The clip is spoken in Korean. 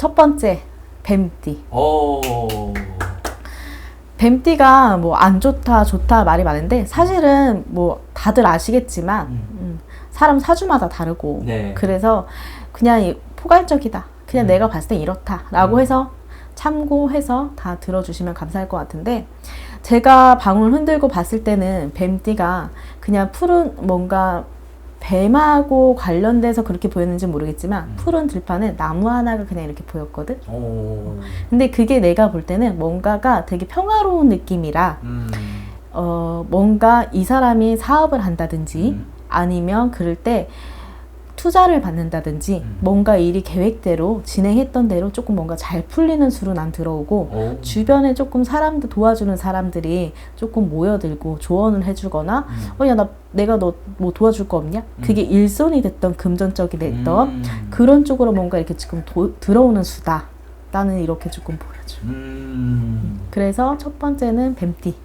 첫 번째 뱀띠. 오. 뱀띠가 뭐 안 좋다 좋다 말이 많은데 사실은 뭐 다들 아시겠지만 음. 음, 사람 사주마다 다르고 네. 그래서 그냥 이- 포괄적이다. 그냥 음. 내가 봤을 때 이렇다라고 음. 해서 참고해서 다 들어주시면 감사할 것 같은데 제가 방울 흔들고 봤을 때는 뱀띠가 그냥 푸른 뭔가 뱀하고 관련돼서 그렇게 보였는지 모르겠지만 음. 푸른 들판에 나무 하나가 그냥 이렇게 보였거든. 오. 근데 그게 내가 볼 때는 뭔가가 되게 평화로운 느낌이라 음. 어 뭔가 이 사람이 사업을 한다든지 음. 아니면 그럴 때 투자를 받는다든지 음. 뭔가 일이 계획대로 진행했던 대로 조금 뭔가 잘 풀리는 수로 난 들어오고 오. 주변에 조금 사람들 도와주는 사람들이 조금 모여들고 조언을 해주거나 음. 어야 나 내가 너 뭐 도와줄 거 없냐 그게 일손이 됐던 금전적이 됐던 음. 그런 쪽으로 뭔가 이렇게 지금 도- 들어오는 수다 나는 이렇게 조금 보여줘 음. 그래서 첫 번째는 뱀띠